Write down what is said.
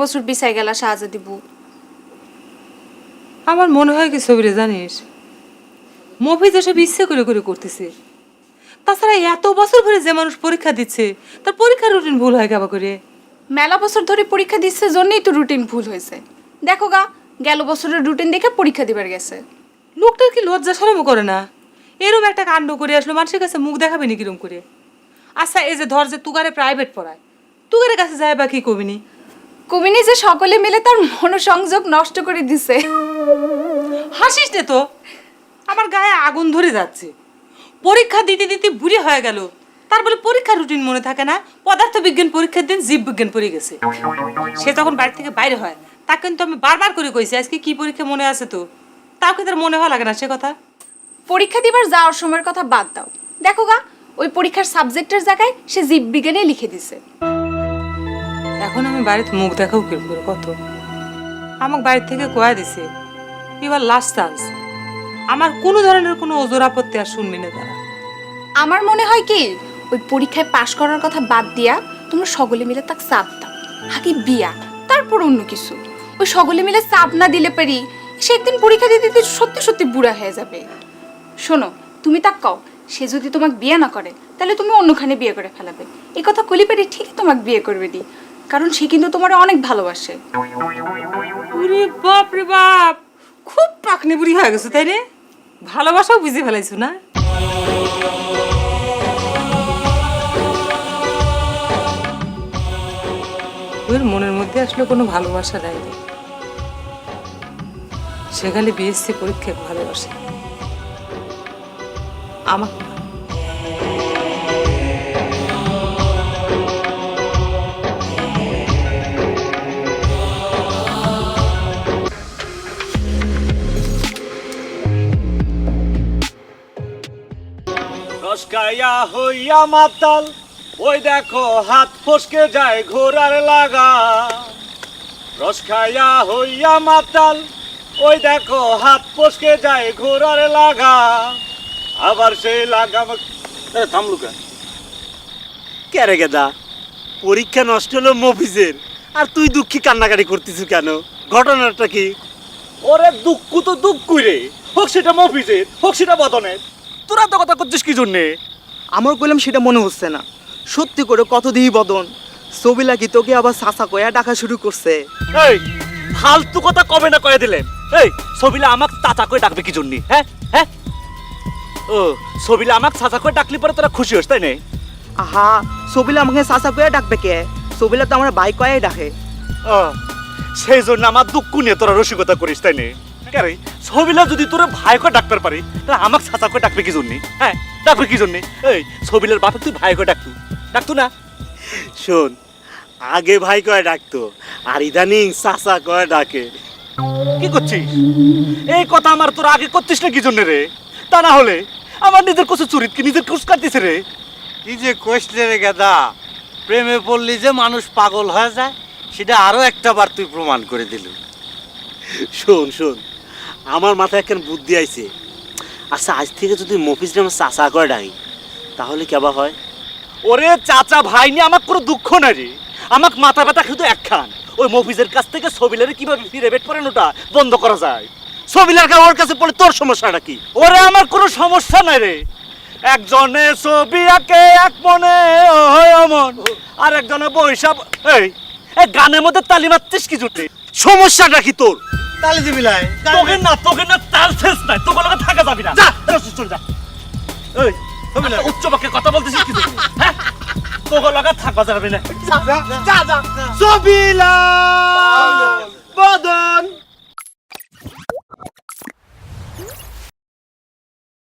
বছর পিছাই গেলা শাহজাদি বউ আমার মনে হয় কি ছবিরে জানিস? মফিজ এসব ইচ্ছে করে করে করতেছে। তাছাড়া এত বছর ধরে যে মানুষ পরীক্ষা দিচ্ছে তার পরীক্ষার রুটিন ভুল হয় কেবা করে? মেলা বছর ধরে পরীক্ষা দিচ্ছে জন্যই তো রুটিন ভুল হয়েছে। দেখো গা গেল বছরের রুটিন দেখে পরীক্ষা দিবার গেছে। লোকটার কি লজ্জা সরম করে না? এরম একটা কাণ্ড করে আসলো মানুষের কাছে মুখ দেখাবে নি কিরম করে? আচ্ছা এই যে ধর যে তুগারে প্রাইভেট পড়ায় তুগারের কাছে যায় বা কি কবিনি? কবিনী যে সকলে মিলে তার মনোসংযোগ নষ্ট করে দিছে। হাসিস নে তো। আমার গায়ে আগুন ধরে যাচ্ছে। পরীক্ষা দিতে দিতে বুড়ি হয়ে গেল। তার বলে পরীক্ষার রুটিন মনে থাকে না। পদার্থ বিজ্ঞান পরীক্ষার দিন জীব বিজ্ঞান পড়ে গেছে। সে তখন বাড়ি থেকে বাইরে হয়। তা কিন্তু আমি বারবার করে কইছি আজকে কি পরীক্ষা মনে আছে তো? তাও কি তার মনে হওয়া লাগে না সে কথা। পরীক্ষা দিবার যাওয়ার সময়ের কথা বাদ দাও। দেখো গা ওই পরীক্ষার সাবজেক্টের জায়গায় সে জীববিজ্ঞানে লিখে দিছে। এখন আমি বাড়িতে মুখ দেখাও কি করে কত? আমাকে বাড়ি থেকে কয়া দিছে, এবার লাস্ট চান্স আমার কোনো ধরনের কোনো ওজোর আপত্তি আর শুনবি না তারা। আমার মনে হয় কি, ওই পরীক্ষায় পাশ করার কথা বাদ দিয়া তোমরা সকলে মিলে তাক চাপ দাও। আগে বিয়া, তারপর অন্য কিছু। ওই সকলে মিলে চাপ না দিলে পারি, সে একদিন পরীক্ষা দিতে দিতে সত্যি সত্যি বুড়া হয়ে যাবে। শোনো, তুমি তাক কও, সে যদি তোমাকে বিয়ে না করে, তাহলে তুমি অন্যখানে বিয়ে করে ফেলাবে। এই কথা কলি পারি ঠিকই তোমাকে বিয়ে করবে দি। কারণ সে কিন্তু তোমার অনেক ভালোবাসে। বাপ রে বাপ! খুব পাকনি বুড়ি হয়ে গেছো, তাই রে? ভালোবাসাও বুঝে ফেলাইছো না? ওর মনের মধ্যে আসলে কোনো ভালোবাসা নাই। সে খালি বিএসসি পরীক্ষায় ভালোবাসে। আমাকে রসকাইয়া হইয়া মাতাল ওই দেখো হাত ফসকে যায় ঘোড়ার লাগা। রস খাইয়া হইয়া মাতাল ওই দেখো হাত ফসকে যায় ঘোড়ার লাগা। আবার সেই লাগাম এ, থামলু কেন কেরে গেদা? পরীক্ষা নষ্ট হলো মফিজের আর তুই দুঃখী কান্নাকাটি করতেছিস কেন? ঘটনাটা কি? ওরে দুঃখ তো দুঃখ রে। হোক সেটা মফিজের হোক সেটা বদনের। তোরা তো কথা করছিস কি জন্যে? আমার কইলাম সেটা মনে হচ্ছে না। সত্যি করে কত দিই বদন। ছবিলা কি তোকে আবার সাসা কয়া ডাকা শুরু করছে। এই ফালতু কথা কবে না কয়ে দিলেন? এই ছবিলা আমাক চাচা করে ডাকবে কি জন্য হ্যাঁ? হ্যাঁ? ও ছবিলা আমাক চাচা করে ডাকলি পরে তোরা খুশি হোস তাই না? আহা ছবিলা আমাকে সাসা কয়া ডাকবে কে? ছবিলা তো আমার ভাই কয়াই ডাকে। ও, সেই জন্য আমার দুঃখ নিয়ে তোরা রসিকতা করিস তাই নে? কেরে ছবিলা যদি তোরা ভাই করে ডাক্তার পারি তাহলে আমাক চাচা করে ডাকবে কি জন্য? হ্যাঁ ডাকবে কি জন্য? এই ছবিলার বাপে তুই ভাই করে ডাকতু। ডাকতু না? শোন আগে ভাই কয় ডাকতো আর ইদানিং চাচা কয় ডাকে। কি করছিস? এই কথা আমার তোর আগে করছিস না কি জন্য রে? তা না হলে আমার নিজের কচু চুরিত কি নিজের কুচ কাটতিছে রে? কি যে কইসলে রে গেদা প্রেমে পড়লি যে মানুষ পাগল হয়ে যায় সেটা আরও একটা বার তুই প্রমাণ করে দিল। শোন শোন আমার মাথায় একখান বুদ্ধি আইছে। আচ্ছা আজ থেকে যদি মফিজ আমার চাচা করে ডাকি তাহলে কেবা হয়? ওরে চাচা ভাই নিয়ে আমার কোনো দুঃখ নাই রে। আমাক মাথা ব্যথা শুধু একখান। ওই মফিজের কাছ থেকে ছবিলারে কীভাবে ফিরে বেট করেন ওটা বন্ধ করা যায়? ছবিলার কা ওর কাছে পড়ে তোর সমস্যাটা কি? ওরে আমার কোনো সমস্যা নাই রে। একজনে ছবি আঁকে, এক মনে অমন। আর একজনে বৈশাখ এই গানের মধ্যে তালি মারছিস কি জুটে? সমস্যাটা কি তোর? তাহলে দিবি লাই। তোকে না তোকে না তার শেষ নাই। তোকে লগে থাকা যাবি না। যা! যা, চল যা। এই তুমি না উচ্চ বাক্যে কথা বলতেছিস কি? হ্যাঁ? তোকে লগে থাকা যাবে না। ছবিলা